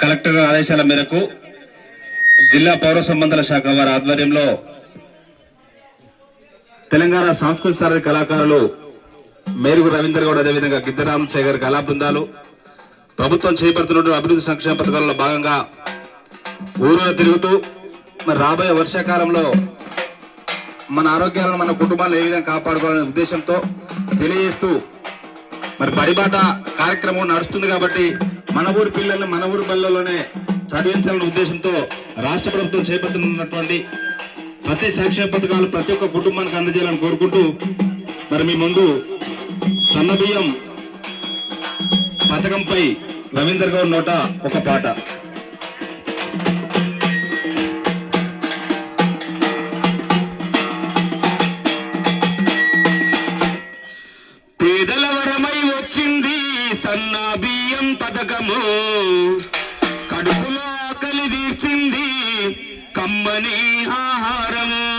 Collector ఆదేశాల మేరకు జిల్లా పౌర సంబంధాల శాఖ వారి ఆధ్వర్యంలో తెలంగాణ సాంస్కృతిక సారథి కళాకారులు మేరుగు రవీందర్ గౌడ్ అదేవిధంగా గిద్దరామ్ శేఖర్ కళా బృందాలు ప్రభుత్వం చేపడుతున్న అభివృద్ధి సంక్షేమ పథకాలలో భాగంగా ఊరూరు తిరుగుతూ మరి రాబోయే వర్షాకాలంలో మన ఆరోగ్యాలను మన కుటుంబాలను ఏ విధంగా కాపాడుకోవాలనే ఉద్దేశంతో తెలియజేస్తూ మరి బడిబాట కార్యక్రమం నడుస్తుంది కాబట్టి మన ఊరి పిల్లల్ని మన ఊరి బళ్ళలోనే చదివించాలనే ఉద్దేశంతో రాష్ట్ర ప్రభుత్వం చేపడుతున్నటువంటి ప్రతి సంక్షేమ పథకాలు ప్రతి ఒక్క కుటుంబానికి అందజేయాలని కోరుకుంటూ మరి మీ ముందు సన్నబియ్యం పథకంపై రవీందర్ గౌడ్ నోట ఒక పాట. బియ్యం పథకము. కడుపులో ఆకలి తీర్చింది. కమ్మని ఆహారము.